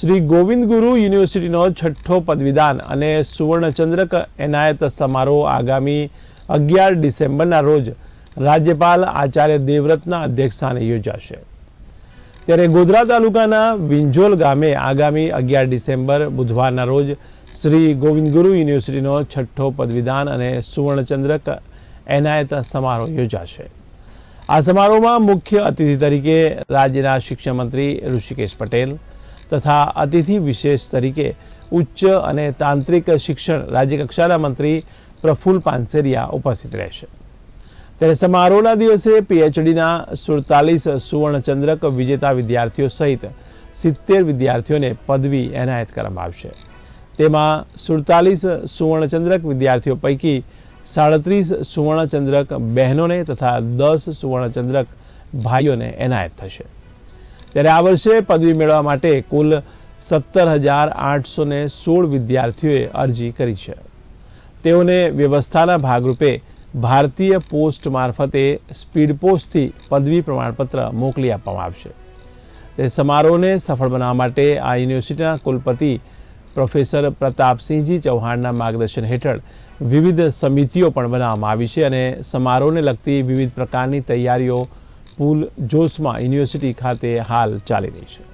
શ્રી ગોવિંદ ગુરુ યુનિવર્સિટીનો છઠ્ઠો પદવીદાન અને સુવર્ણચંદ્રક એનાયત સમારોહ આગામી અગિયાર ડિસેમ્બરના રોજ રાજ્યપાલ આચાર્ય દેવવ્રતના અધ્યક્ષસ્થાને યોજાશે. ત્યારે ગોધરા તાલુકાના વિંજોલ ગામે આગામી અગિયાર ડિસેમ્બર બુધવારના રોજ શ્રી ગોવિંદ ગુરુ યુનિવર્સિટીનો છઠ્ઠો પદવીદાન અને સુવર્ણચંદ્રક એનાયત સમારોહ યોજાશે. આ સમારોહમાં મુખ્ય અતિથિ તરીકે રાજ્યના શિક્ષણ મંત્રી ઋષિકેશ પટેલ તથા અતિથિ વિશેષ તરીકે ઉચ્ચ અને તાંત્રિક શિક્ષણ રાજ્યકક્ષાના મંત્રી પ્રફુલ્લ પાનસેરિયા ઉપસ્થિત રહેશે. ત્યારે સમારોહના દિવસે પીએચડીના સુડતાલીસ સુવર્ણચંદ્રક વિજેતા વિદ્યાર્થીઓ સહિત સિત્તેર વિદ્યાર્થીઓને પદવી એનાયત કરવામાં આવશે. તેમાં સુડતાલીસ સુવર્ણચંદ્રક વિદ્યાર્થીઓ પૈકી સાડત્રીસ સુવર્ણચંદ્રક બહેનોને તથા દસ સુવર્ણચંદ્રક ભાઈઓને એનાયત થશે. ત્યારે આ વર્ષે પદવી મેળવવા માટે કુલ સત્તર હજાર આઠસો ને સોળ વિદ્યાર્થીઓએ અરજી કરી છે. તેઓને વ્યવસ્થાના ભાગરૂપે ભારતીય પોસ્ટ મારફતે સ્પીડ પોસ્ટથી પદવી પ્રમાણપત્ર મોકલી આપવામાં આવશે. તે સમારોહને સફળ બનાવવા માટે આ યુનિવર્સિટીના કુલપતિ પ્રોફેસર પ્રતાપસિંહજી ચૌહાણના માર્ગદર્શન હેઠળ વિવિધ સમિતિઓ પણ બનાવવામાં આવી છે અને સમારોહને લગતી વિવિધ પ્રકારની તૈયારીઓ પુલ જોશમાં યુનિવર્સિટી ખાતે હાલ ચાલી રહી છે.